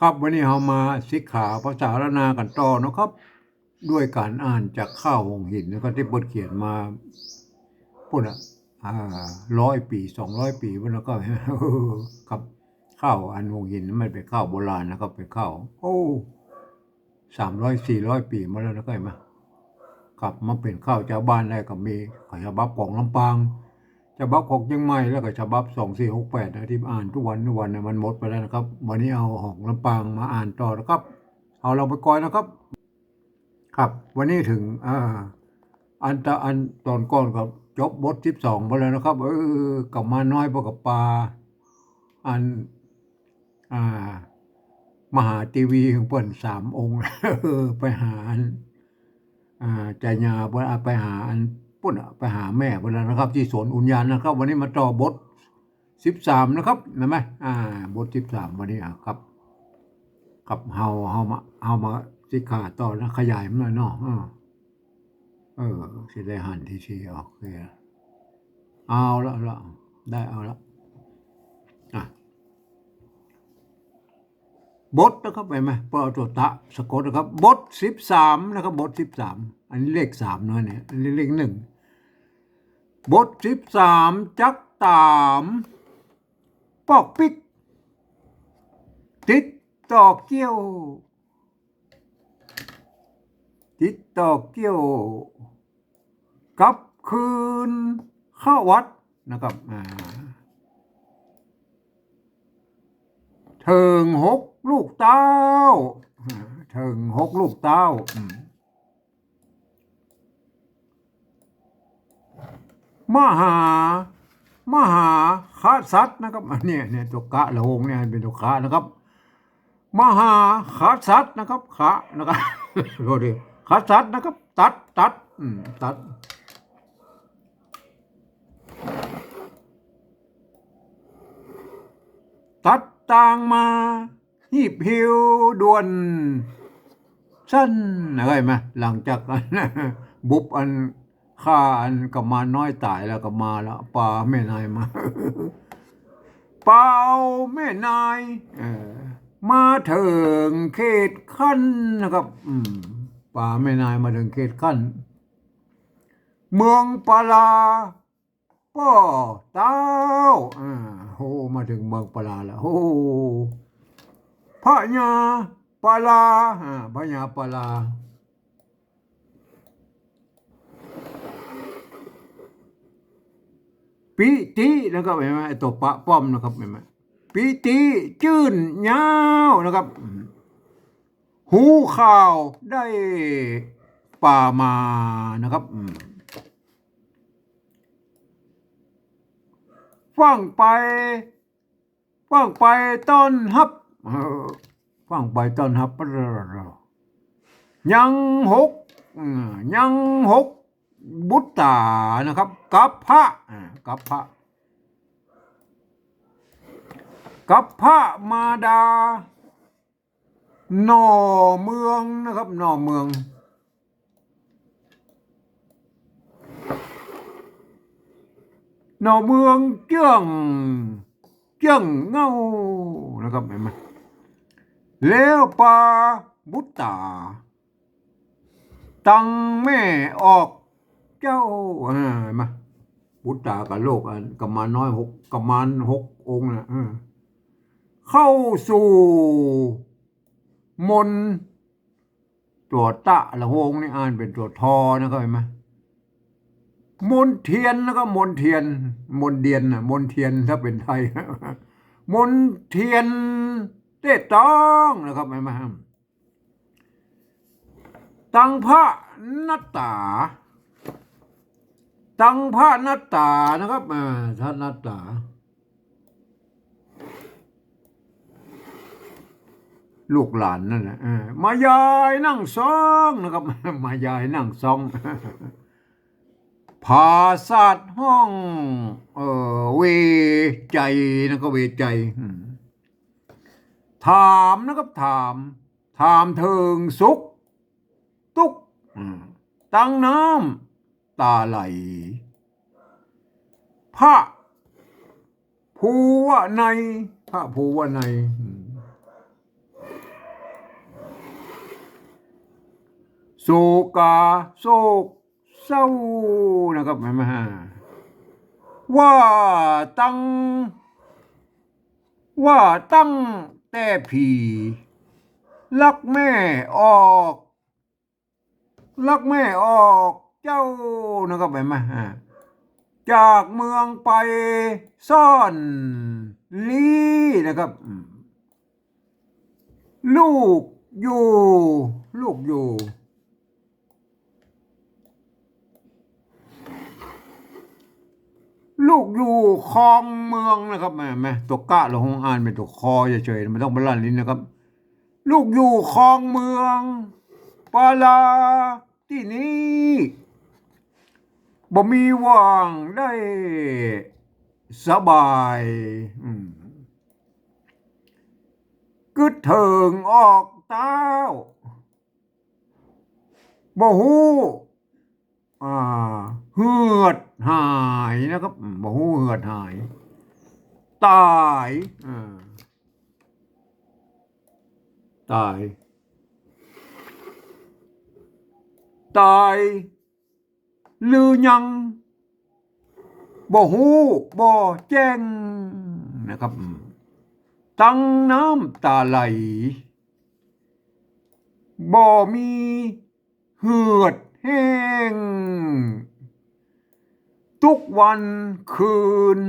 ครับวันนี้เรามาสิกขาภาษารนากันต่อนะครับ ด้วยการอ่านจากข้าวหงหินนะครับที่บทเขียนมาพูดอะอ่าร้อยปีสองร้อยปีวันแล้วก็ครับข้าวอันหงหินนั้นมันเป็นข้าวโบราณนะครับเป็นข้าวโอ้สามร้อยสี่ร้อยปีมาแล้วนะก็เห็นไหมครับมันเป็นข้าวเจ้าบ้านได้ก็มีฉบับของลำปาง ฉบับของเชียงใหม่แล้วก็ฉบับสองสี่หกแปดนะที่อ่านทุกวันทุกวันนะมันหมดไปแล้วนะครับ วันนี้เอาของลำปางมาอ่านต่อนะครับ เอาเราไปก่อนนะครับ ครับ วันนี้ถึงอ่าอันตะอันตอนก่อนกับจบบทที่สองไปแล้วนะครับเออกลับมาน้อยพวกกับปลาอันอ่ามหาทีวีของเปิ้นสามองค์ไปหาอันอ่าใจญาเพิ่นเอาไปหาอัน ปุ่นไปหาแม่เพิ่นแล้วนะครับ ที่สวนอุญญาณนะครับ วันนี้มาต่อบทสิบสามนะครับเห็นไหมอ่า บทสิบสามวันนี้อะครับ กับเฮาเฮามาเฮามาสิขาต่อนะขยายมันหน่อยเนาะเออเออสิได้หันที่ชีออกเลยเอาละละได้เอาละอะบทนะครับไปไหมเปเอาตัวตะสะกดนะครับ บทสิบสามนะครับ บทสิบสามอันนี้เลขสามเนาะเนี่ยอันนี้เลขหนึ่ง บทสิบสามจักตามปอกปิก ติดต่อเกี่ยว ติดต่อเกี่ยวกับคืนเข้าวัดนะครับเถิงหกลูกเต่าเถิงหกลูกเต้าอื มหามหาคาสัตนะครับอันเนี้ยเนี่ยตัวกะละหงเนี่ยเป็นตัวกะนะครับ มหาขาสัตนะครับขานะครับโทษทีขาสัตนะครับ ตัดตัดอืมตัดตัดต่างมาหีบหิวด่วนสั้นอะไรไหมหลังจากอันบุบอัน ฆ่าอันกับมาน้อยตายแล้วก็มาแล้วปลาแม่นายมาเป่าแม่นายมาถึงเขตขั้นนะครับป่าแม่นายมาถึงเขตขั้น เมืองปาลาป้อเต้าอ่าโหมาถึงเมืองปลาแล้วโหพระยาปาลาอ่าพระยาปาลา ปีตินะครับเห็นไหมตัวปะป้อมนะครับเห็นไหมปีติจื่นยาวนะครับ หูข่าวได้ป่ามานะครับฟังไปฟังไปต้นฮับฟังไปต้นฮับยังหกยังหก บุตตานะครับกับพระอ่ากับพระกับพระมาดาหน่อเมืองนะครับหน่อเมืองหน่อเมืองเจื้องเจื้องเงานะครับเห็นไหมแล้วปลาบุตตาตังแม่ออก เจ้าเห็นไหมาบุตตากับโลกอันกับมาน้อยหกกับมารหกองค์นะเข้าสู่มนต์ตัวตะละหงนี่อ่านเป็นตัวทอนะครับเห็นไหมมนต์เทียนแล้วก็มนต์เทียน มนต์เดียนนะมนต์เทียนถ้าเป็นไทยมนต์เทียนเต้ต้องนะครับเห็นไหมตังพระนัตตา ตังพระนัตตานะครับอ่าท่านนัตตา ลูกหลานนั่นแหละมายายนั่งซองนะครับ มายายนั่งซองภาษาทห้อง เออเวใจนะครับเวใจ ถามนะครับถาม ถามเถิงสุขตุก ตั้งน้ำ ตาไหลพระภูวะในพระภูวะในโศกาโศกเศร้านะครับแม่มาว่าตั้ง ว่าตั้งแต่ผีลักแม่ออก ลักแม่ออก เจ้านะครับแม่มาจากเมืองไปซ่อนลี่นะครับ ลูกอยู่ ลูกอยู่ ลูกอยู่คลองเมืองนะครับแม่แม่ตัวกะเราคงอ่านเป็นตัวคอเฉยๆไม่ต้องบรรลันลิ้นนะครับ ลูกอยู่คลองเมืองปาลาที่นี้ บ่มีว่างได้สบายกึดเถิงออกเต้าบ่ฮู้อเหือดหายนะครับบ่ฮู้เหือดหาย ตายตาย ตาย หรือยังบ่ฮู้บ่แจ้งนะครับ ตั้งน้ำตาไหลบ่มีเหือดแห้ง ทุกวันคืน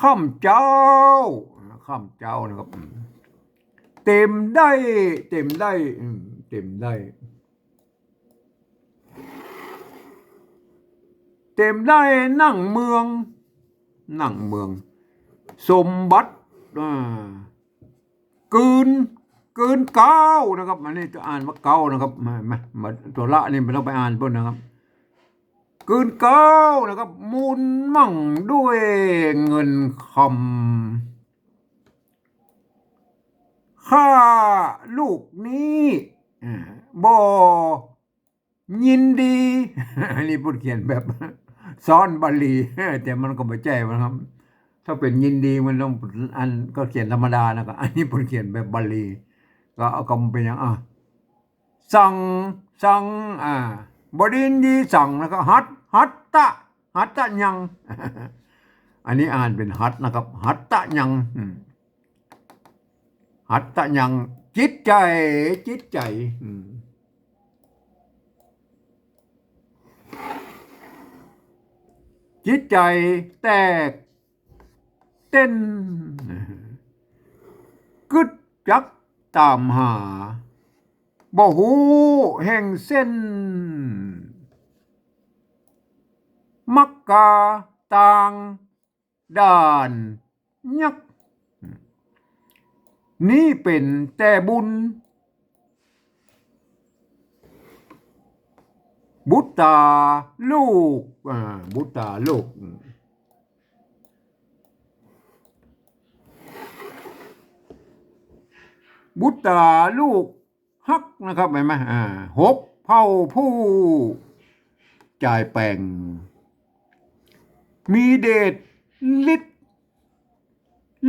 ข้ามเจ้าข้ามเจ้านะครับ เต็มได้ เต็มได้ เต็มได้ เต็มได้นั่งเมือง นั่งเมือง สมบัติอ่ากืนกืนเก้านะครับอันนี้จะอ่านว่าเก้านะครับมามามาตัวละนี่ไม่ต้องไปอ่านเพิ่นนะครับกืนเก้านะครับมูลมั่งด้วยเงินคำข้าลูกนี้บ่ยินดีนนี้พูดเขียนแบบ ซ้อนบาลีแต่มันก็ไม่ใช่นะครับ ถ้าเป็นยินดีมันต้องอันก็เขียนธรรมดานะครับอันนี้ผมเขียนแบบบาลีก็เอาคำเป็นอย่างอะสังสังอ่าบดินดีสั่งแล้วก็ฮัตฮัตตะฮัตตะยัง อันนี้อ่านเป็นฮัตนะครับฮัตตะยังฮัตตะยังจิตใจจิตใจอืม จิตใจแตก เต้นกึดจักตามหาบ่หูแห่งเส้น มักกาต่างด่านยัก นี่เป็นแต่บุญ บุตตาลูกอ่าบุตตาลูกบุตตาลูกฮักนะครับเห็นไหมอ่าหกเผ่าผู้จ่ายแปงมีเดชฤทธิ์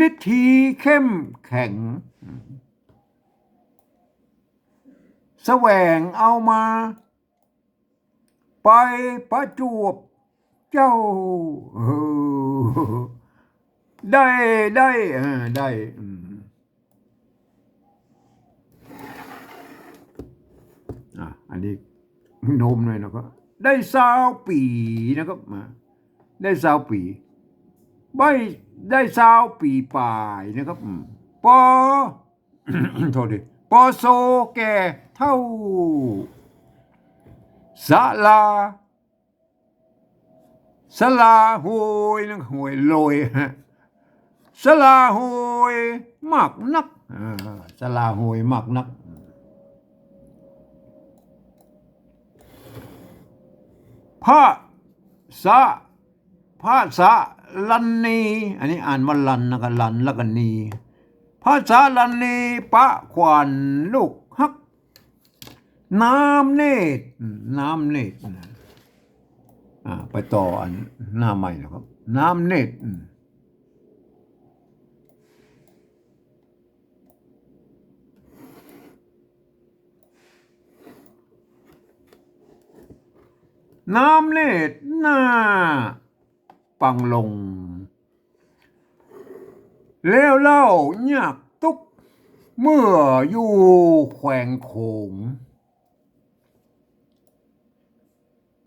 ฤทธีเข้มแข็ง แสวงเอามา ไปประจวบเจ้าได้ได้ได้อืมอะอันนี้โนมหน่อยนะครับได้สาวปีนะครับมาได้สาวปีใบได้สาวปีปลายนะครับอืมปอโทษดิปอโซแก่เท่า สาลาสลาโหยนะโหยโลยฮะสลาโหยมากนักอ่าสลาโหยมากนัก พระสะพระสะลันนีอันนี้อ่านว่าลันนะครับลันแล้วก็นีพระสะลันนีปะขวานลูกฮัก น้ำเนตรน้ำเนตรอ่าไปต่ออันหน้าใหม่นะครับ น้ำเนตรน้ำเลดหน้า ปังลง แล้วเล่ายากตุก เมื่ออยู่แขวงโขง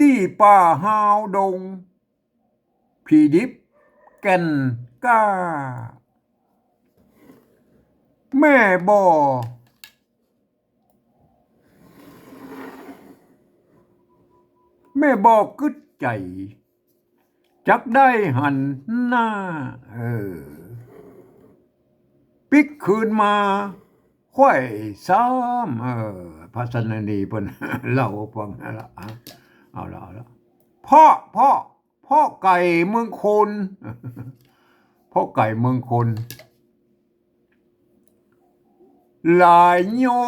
ที่ป่าฮาวดง ผีดิบ แก่นก้า แม่บ่อแม่บอกกึดใจ จักได้หันหน้า เออ ปิกคืนมาค่อยซ้ำเออพระสนนีเพิ่นเล่าฟังนั่นละอะ เอาละเอาละพ่อพ่อพ่อไก่เมืองคนพ่อไก่เมืองคนลายโย่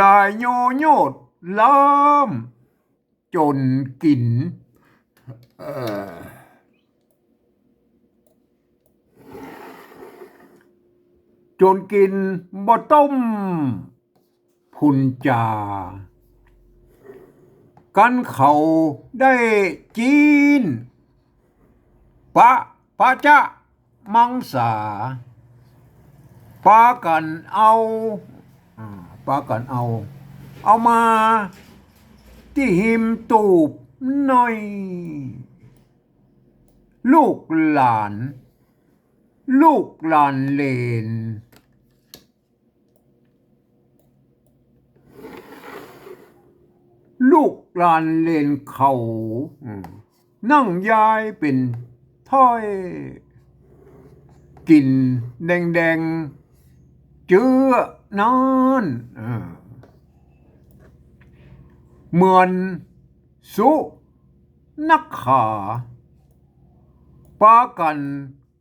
ลายโยโยดล้อมจนกินเออจนกินบ่ต้ม พุนจา กันเขาได้จีน ปะปะจะมังสาปากันเอาอ่าปากันเอา เอามา ที่หิมตูบหน่อย ลูกหลาน ลูกหลานเลน ลูกหลานเลนเขาอืมนั่งยายเป็นถ้อยกินแดงๆเจือนอนอ่าเหมือนสุนักขาปากัน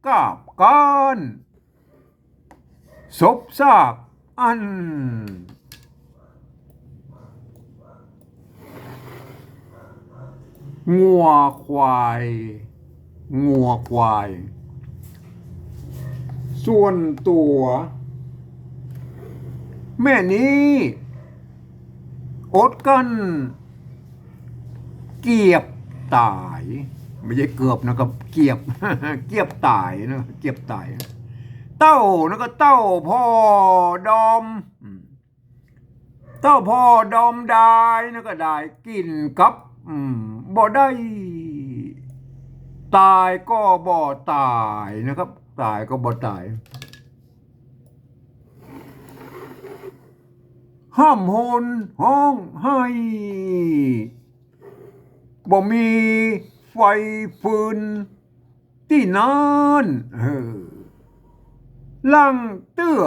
กาบกันศพซากอัน งัวควาย งัวควาย ส่วนตัว แม่นี้อดกัน เกียบตายไม่ใช่เกือบนะครับ เกียบ เกียบตายนะเกียบตาย เต้านะก็เต้าพ่อดอม เต้าพ่อดอมได้นะก็ได้กินกับ อืม บ่ได้ ตายก็บ่ตายนะครับ ตายก็บ่ตาย ห้ามโหนห้องให้บ่มีไฟฟืนที่นานเออล่างเตื้อ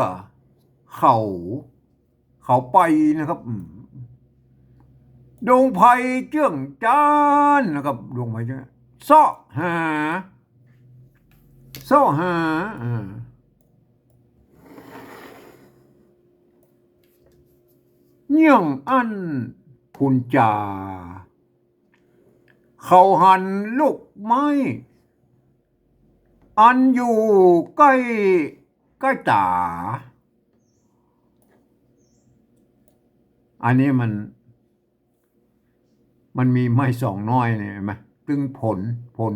เขา เขาไปนะครับ ดงไผ่เจื้องจานนะครับดงไผ่เจื้องเสาะหาเสาะหาอ่าเยี่ยงอันพุนจาเขาหันลูกไม้ อันอยู่ใกล้ใกล้ตา อันนี้มัน มันมีไม้สองน้อยเนี่ยเห็นไหมตึงผลผล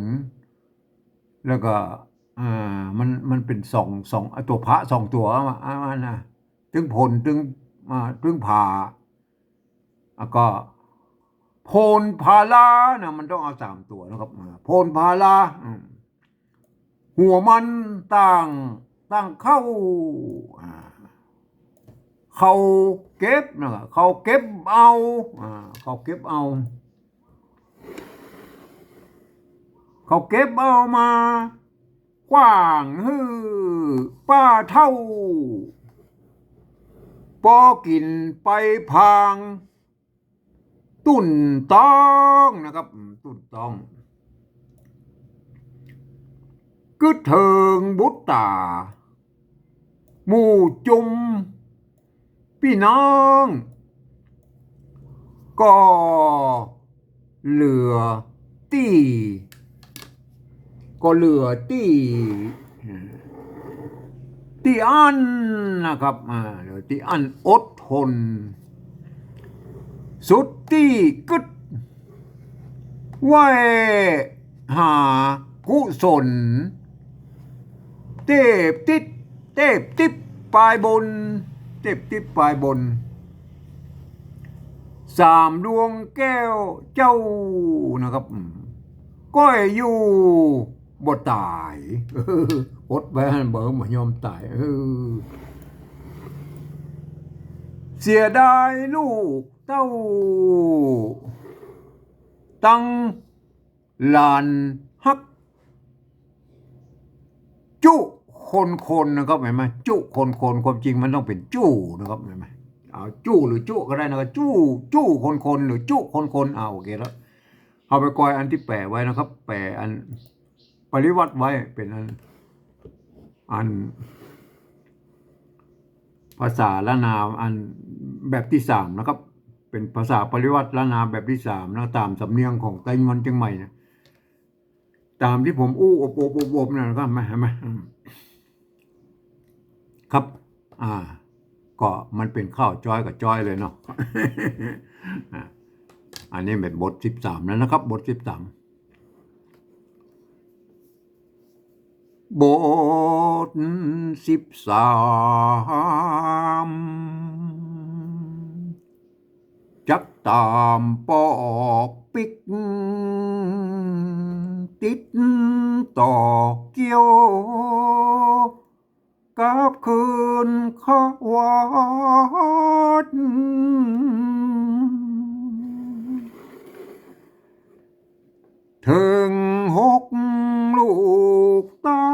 แล้วก็อ่ามันมันเป็นสองสองตัวพระสองตัวอะอ่านะตึงผลตึงอ่าตึงผ่าแล้วก็โพนพาลานะมันต้องเอาสามตัวนะครับโพนพาลาหัวมันต่างต่างเข้าเขาเก็บนะเขาเก็บเอาอ่าเขาเก็บเอา เขาเก็บเอามากว้างฮือป้าเท่า ปอกินไปพาง ตุ่นต้องนะครับ ตุ่นต้องกึดเถิงบุตตาหมู่จุม พี่น้อง ก็เหลือตี้ ก็เหลือตี้ตี้อันนะครับอ่าเหลือตี้อันอดทน สุดที่กึดไหวหากุศลเทพติดเทพติดปลายบนเทพติดปลายบน สามดวงแก้วเจ้านะครับ ก้อยอยู่ บ่ตายอดไว้ให้เบิ่งบ่ยอมตายเออเสียดายลูกเต้า ตั้งหลานฮัก จุคนคนนะครับเห็นไหมจุคนคนความจริงมันต้องเป็นจู้นะครับเห็นไหมเอาจู้หรือจุก็ได้นะครับจู้จู้คนคนหรือจุคนคนเอาโอเคแล้วเอาไปกอยอันที่แปะไว้นะครับ แปะอัน ปริวัติไว้เป็นอันอันภาษาละนามอันแบบที่สามนะครับ เป็นภาษาปริวัติละนามแบบที่สามนะตามสำเนียงของไต้หวันเชียงใหม่นะตามที่ผมอู้อบอบอบอบนั่นนะครับมาเห็นไมอืมครับ อ่า ก็มันเป็นข้าวจ้อยกับจ้อยเลยเนาะอะอันนี้เป็นบทสิบสามแล้วนะครับ บทสิบสาม บทสิบสามจักตามปอกปิก ติดต่อเกี่ยวกับคืนขวัด ถึงหกลูกเต้า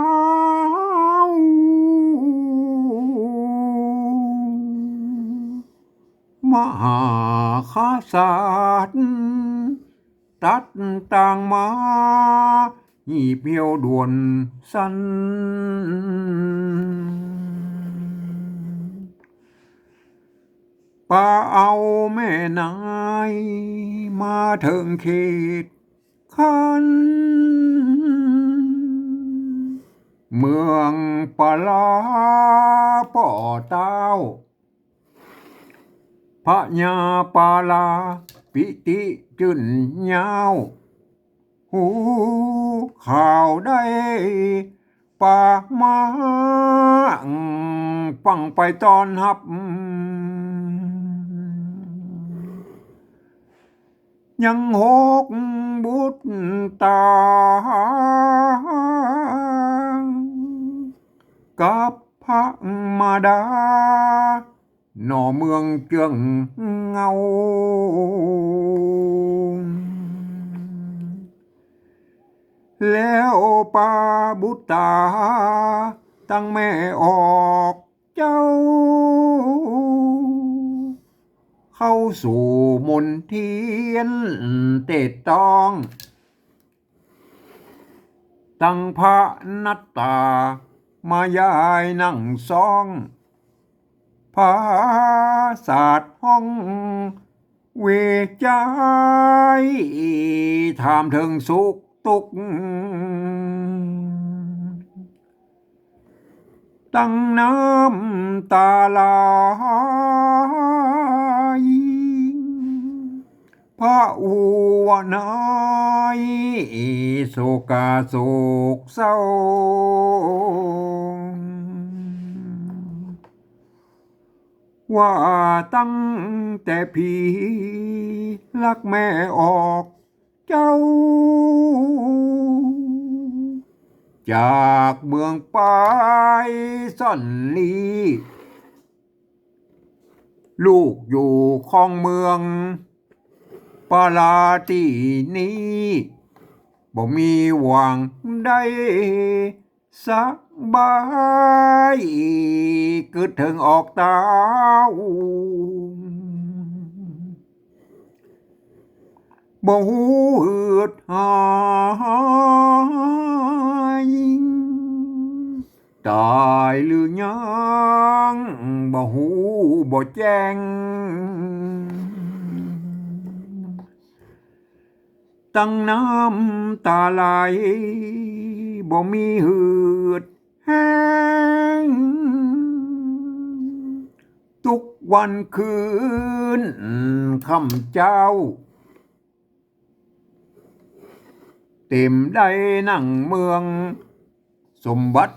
มหาคาศาสตร์ตัดต่างมาหีเพียวด่วนสัน ป่าเอาแม่นาย มาถึงเขต คัน เมืองปลาป่อเต้าพระยาปาลา ปิติจุนยาวหูข่าวได้ปากมาฟังไปตอนหับ ยังหกบุตรตากับพระมาดาหน่อ เข้าสู่มนเทียนเตดตอง ตั้งพระนัตตามายายนั่งซองภาศาสตร์ห้อง เวกใจถามถึงสุขตุก ตั้งน้ำตาลา ยพระอุวนายโศกาโศกเศร้าว่าตั้งแต่พี่รักแม่ออกเจ้า จากเมืองไปซ่อนลี ลูกอยู่คลองเมืองปาลาที่นี้บ่มีหวังได้สักบายกึดถึงออกตาบ่หูหืดหาย ตายหรือยังบ่หูบ่แจ้ง ตั้งน้ำตาไหลบ่มีหืดแห้ง ทุกวันคืนคำเจ้า เต็มได้นั่งเมือง สมบัติ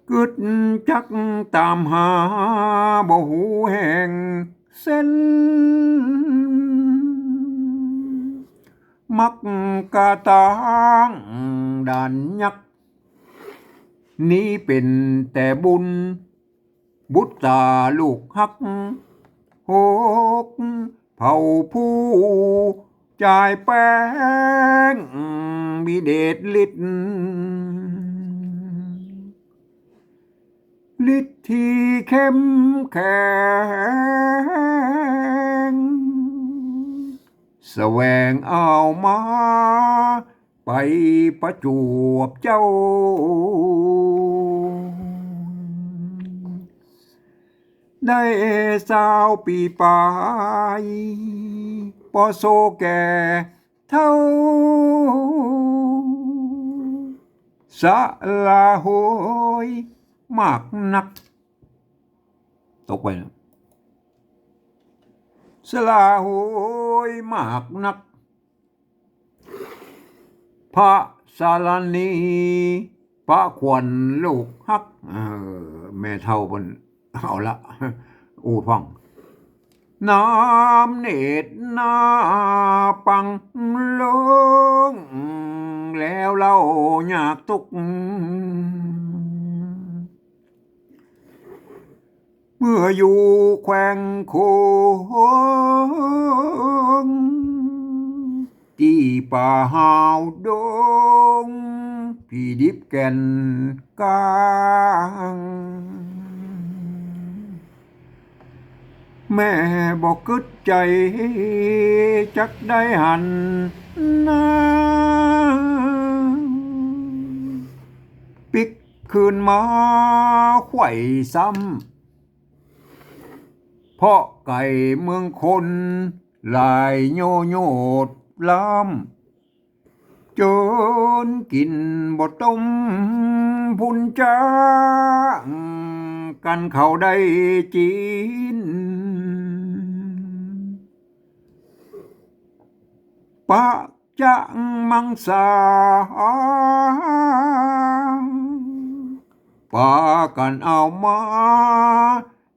กนี้บ่ยินดีสองฮอดตะยังจิตใจแตกเต้นกึดจักตามหาบ่หูแห่งเส้น มักกะตางด่านยักษ์นี้เป็นแต่บุญ บุตตาลูกฮักหกเผ่าผู้จ่ายแป้งมีเดชฤทธิ์ ฤทธิ์เข้มแข็งแสวงเอามา ไปประจวบเจ้า ได้สาวปีปลายปอโซแก่เท่าสะลาโหย มากนัก ตกไปนะสลาโหยมากนัก พระสารณีพระควนลูกฮักเออแม่เท่าบนเอาละอูฟังน้ำเนตรนาปังลง แล้วเล่าอยากตุก เมื่ออยู่แขวงโคงที่ป่าหาวดง พี่ดิบแก่นกลางแม่บอกกึดใจ จักได้หันนาปิกคืนมาไขว่ซ้ำ เพราะไก่เมืองคนลายโยโยดล้ำจนกินบ่ต้มพุนจ้างกันเขาได้จีนปะจังมังสาปากันเอามา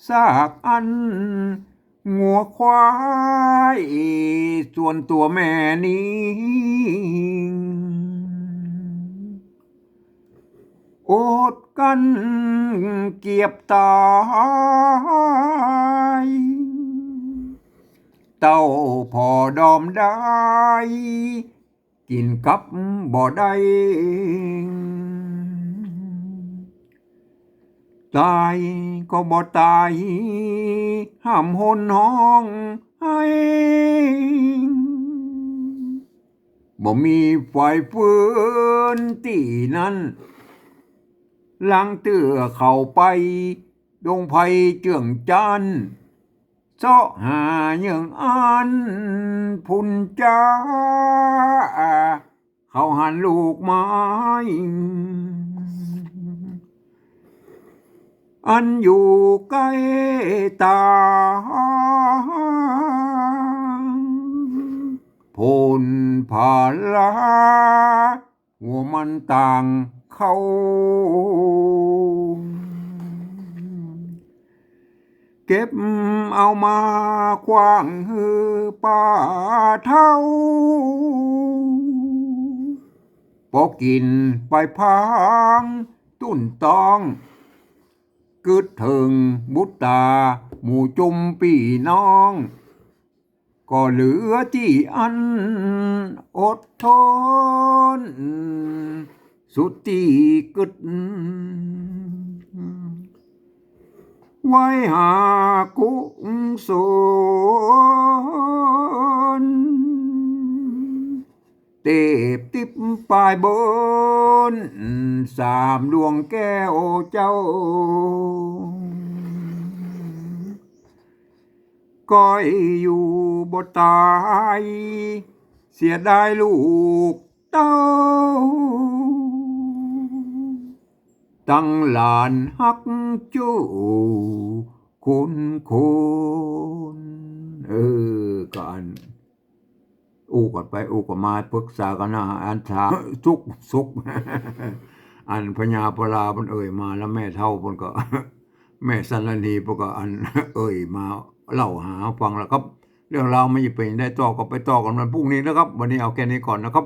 ยเป็นท้อยกินแดงแดงๆเจือนั้นเหมือนสุนัขขาปากันกาบกันศพซากอันงัวควาย ส่วนตัวแม่นี้อดกันเกียบตาย เต้าพอดอมได้ กินกับบ่ได้ ตายก็บ่ตายห้ามหนห้องให้บ่มีไฟฟืนที่นั้น หลังเตื้อเข้าไป ดงไผเจืองจันเสาะหาเยังอันพุนจ้า เขาหันลูกไม้ อันอยู่ใกล้ตาพลผาลาหัวมันต่างเขาเก็บเอามาคว้างฮือป่าเท่าพอกินไปพังตุ้นตอง กึดถึงบุตตาหมู่จุมปีน้องก็เหลือที่อันอดท นสามดวงแก้วเจ้าก้อยอยู่บ่ตาย เสียดายลูกเต้า ตั้งหลานฮักจูคุณคุณเออกัน อู้กันไปอู้กันมาปรึกษากันนะอันถามสุกสุกอันพญาปลาเพิ่นเอ่ยมาแล้วแม่เท่าเพิ่นก็ แม่สันลนีเพิ่นก็อันเอ่ยมาเล่าหาฟังแล้วครับ เรื่องราวไม่เป็นได้ต่อก็ไปต่อกันวันพรุ่งนี้นะครับ วันนี้เอาแค่นี้ก่อนนะครับ